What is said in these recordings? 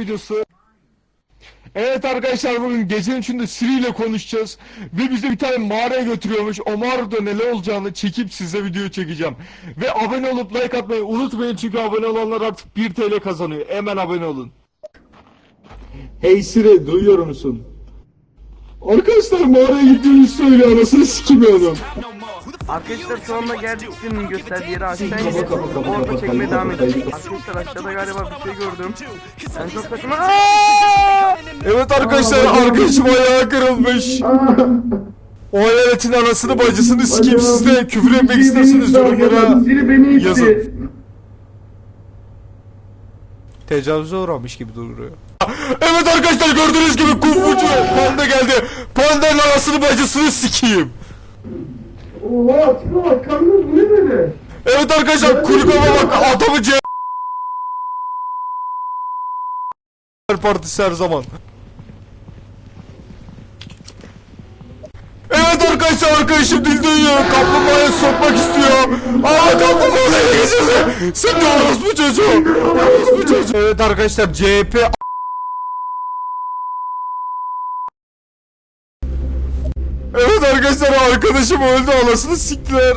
videosu. Evet arkadaşlar bugün gecenin içinde Siri ile konuşacağız ve bizi bir tane mağaraya götürüyormuş. O mağarada neler olacağını çekip size video çekeceğim. Ve abone olup like atmayı unutmayın çünkü abone olanlar artık 1 TL kazanıyor. Hemen abone olun. Hey Siri duyuyor musun? Arkadaşlar mağaraya gittiğimizi söylüyor anasını sikimiyorum. Arkadaşlar şu anda geldik senin gösterdiği yere aşağı Kapa, ineceğiz. kapa, kapa, Orada çekmeye devam edeceğiz. Arkadaşlar aşağıda galiba bir şey gördüm. Ben çok saçma. Evet arkadaşlar arkadaşım ayağı kırılmış. O hayaletin anasını bacısını sikeyim siz de küfür etmek isterseniz yorumlara yazın. Tecavüze uğramış gibi duruyor. Evet arkadaşlar gördüğünüz gibi kung fucu panda geldi. Pandanın anasını bacısını sikeyim. Oha tipe bak kanka bu ne böyle? Evet arkadaşlar kulübeme bak adamı c... Partisi her zaman. Evet arkadaşlar arkadaşım dil duyuyor. Kaplumbağaya sokmak istiyor. Ama kaplumbağaya geçiyorsun. Sen de orospu çocuğu. Orospu çocuğu. Evet arkadaşlar CHP Evet arkadaşlar arkadaşım öldü anasını siktiler.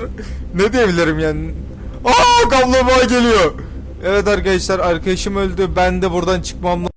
Ne diyebilirim yani? Aa kaplumbağa geliyor. Evet arkadaşlar arkadaşım öldü. Ben de buradan çıkmam